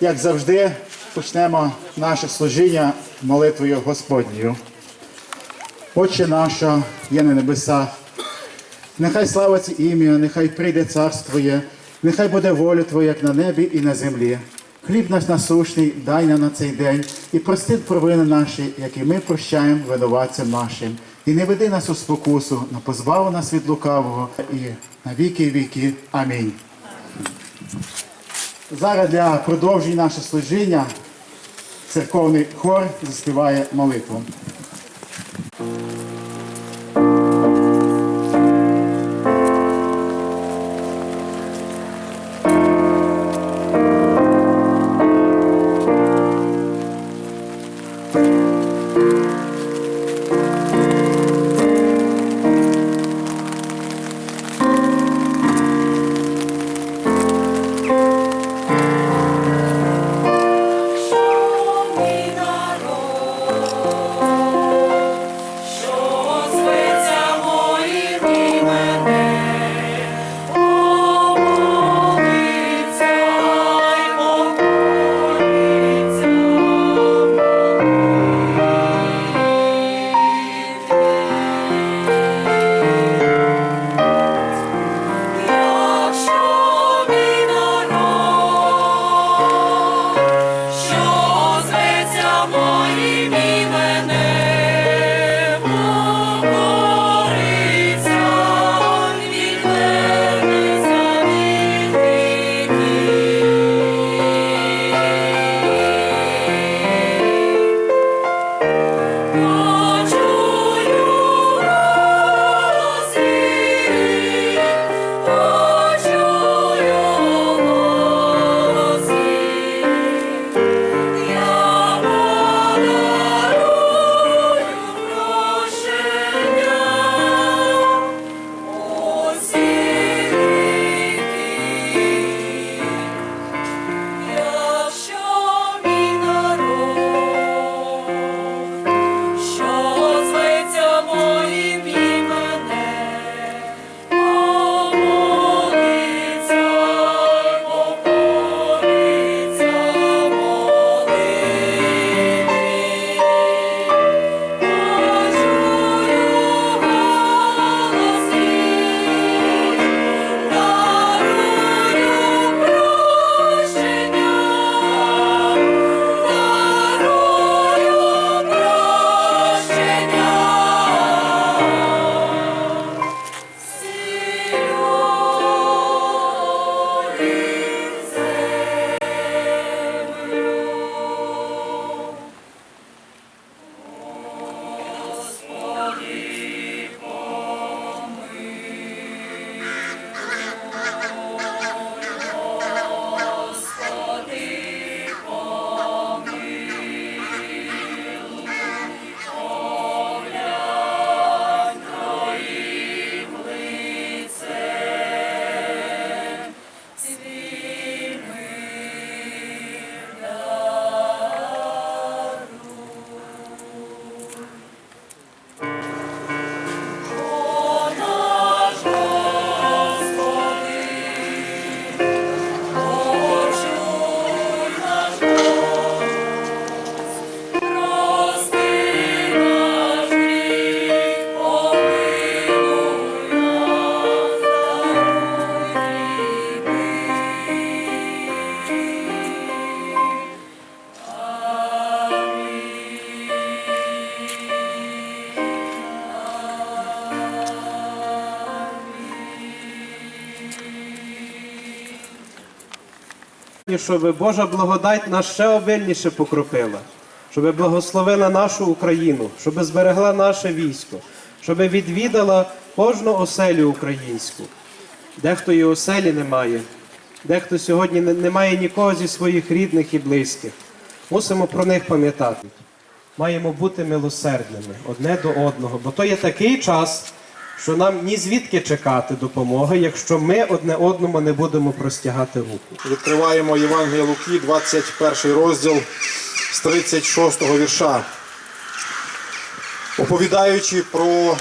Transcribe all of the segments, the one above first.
Як завжди, почнемо наше служіння молитвою Господньою. Отче наше, є на небесах, нехай славиться ім'я, нехай прийде царство Твоє, нехай буде воля Твоя, як на небі і на землі. Хліб наш насущний дай нам на цей день і прости провини наші, як і ми прощаємо винуватцям нашим. І не веди нас у спокусу, но позбав нас від лукавого і на віки віки. Амінь. Зараз для продовження наше служіння церковний хор заспіває молитву. І щоб Божа благодать нас ще обильніше покропила, щоб благословила нашу Україну, щоб зберегла наше військо, щоб відвідала кожну оселю українську. Дехто і оселі немає, дехто сьогодні не має нікого зі своїх рідних і близьких. Мусимо про них пам'ятати. Маємо бути милосердними одне до одного, бо то є такий час, що нам ні звідки чекати допомоги, якщо ми одне одному не будемо простягати руку. Відкриваємо Євангелія Луки, 21 розділ з 36 вірша. Оповідаючи про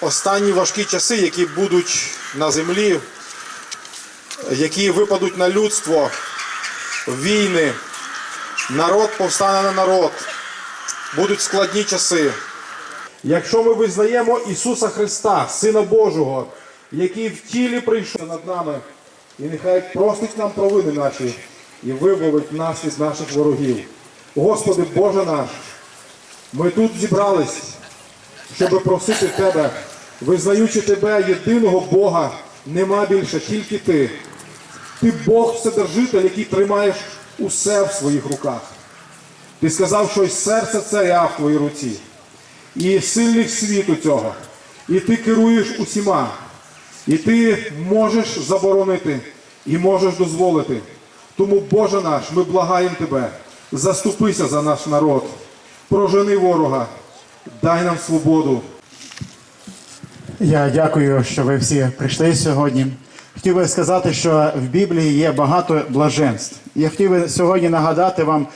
останні важкі часи, які будуть на землі, які випадуть на людство, війни. Народ повстане на народ. Будуть складні часи. Якщо ми визнаємо Ісуса Христа, Сина Божого, який в тілі прийшов над нами, і нехай простить нам провини наші і визволить нас із наших ворогів. Господи Боже наш, ми тут зібрались, щоб просити Тебе, визнаючи Тебе єдиного Бога, нема більше, тільки Ти. Ти Бог Вседержитель, який тримаєш усе в своїх руках. Ти сказав, що серце царя в твоїй руці, і сильних світу цього. І ти керуєш усіма. І ти можеш заборонити і можеш дозволити. Тому, Боже наш, ми благаємо Тебе, заступися за наш народ, прожени ворога, дай нам свободу. Я дякую, що ви всі прийшли сьогодні. Хотів би сказати, що в Біблії є багато блаженств. Я хотів би сьогодні нагадати вам,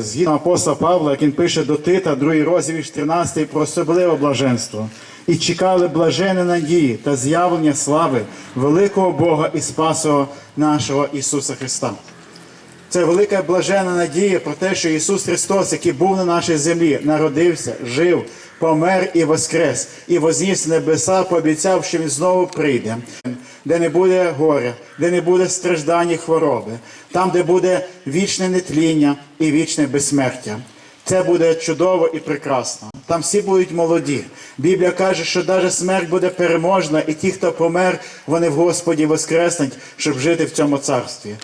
згідно апостола Павла, як він пише до Тита, 2 розділ вірш 13, про особливе блаженство. І чекали блажені надії та з'явлення слави великого Бога і Спасого нашого Ісуса Христа. Це велика блажена надія про те, що Ісус Христос, який був на нашій землі, народився, жив, помер і воскрес, і вознісся небеса, пообіцяв, що Він знову прийде, де не буде горя, де не буде страждань і хвороби, там, де буде вічне нетління і вічне безсмертя. Це буде чудово і прекрасно. Там всі будуть молоді. Біблія каже, що навіть смерть буде переможна, і ті, хто помер, вони в Господі воскреснуть, щоб жити в цьому царстві.